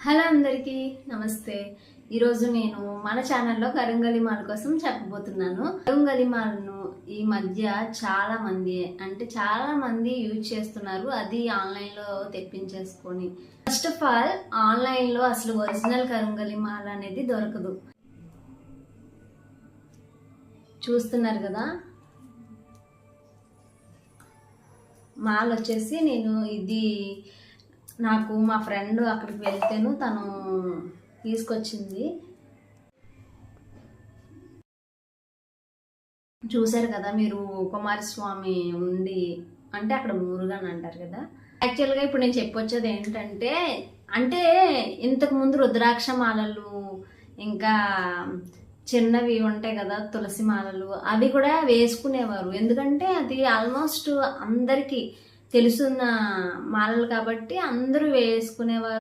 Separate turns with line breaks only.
Hello అందరికీ నమస్తే. ఈరోజు నేను మన ఛానల్లో కరుంగలి మాల్ కోసం చెప్పబోతున్నాను. కరుంగలి ఈ మధ్య చాలా మంది అంటే చాలా మంది యూజ్ చేస్తున్నారు. అది ఆన్లైన్లో తెప్పించేసుకొని. ఫస్ట్ ఆఫ్ ఆల్ ఆన్లైన్లో అసలు ఒరిజినల్ కరుంగలి మాల్ అనేది దొరకదు. చూస్తున్నారు కదా? మాల వచ్చేసి నేను ఇది నాకు మా ఫ్రెండ్ అక్కడికి వెళ్తేను తను తీసుకొచ్చింది. చూశారు కదా మీరు కుమారస్వామి ఉండి అంటే అక్కడ మురుగన్ అంటారు కదా. యాక్చువల్గా ఇప్పుడు నేను చెప్పొచ్చేది ఏంటంటే అంటే ఇంతకు ముందు రుద్రాక్ష మాలలు ఇంకా చిన్నవి ఉంటాయి కదా తులసి మాలలు అవి కూడా వేసుకునేవారు. ఎందుకంటే అది ఆల్మోస్ట్ అందరికీ తెలుసున్న మాలలు కాబట్టి అందరూ వేసుకునేవారు.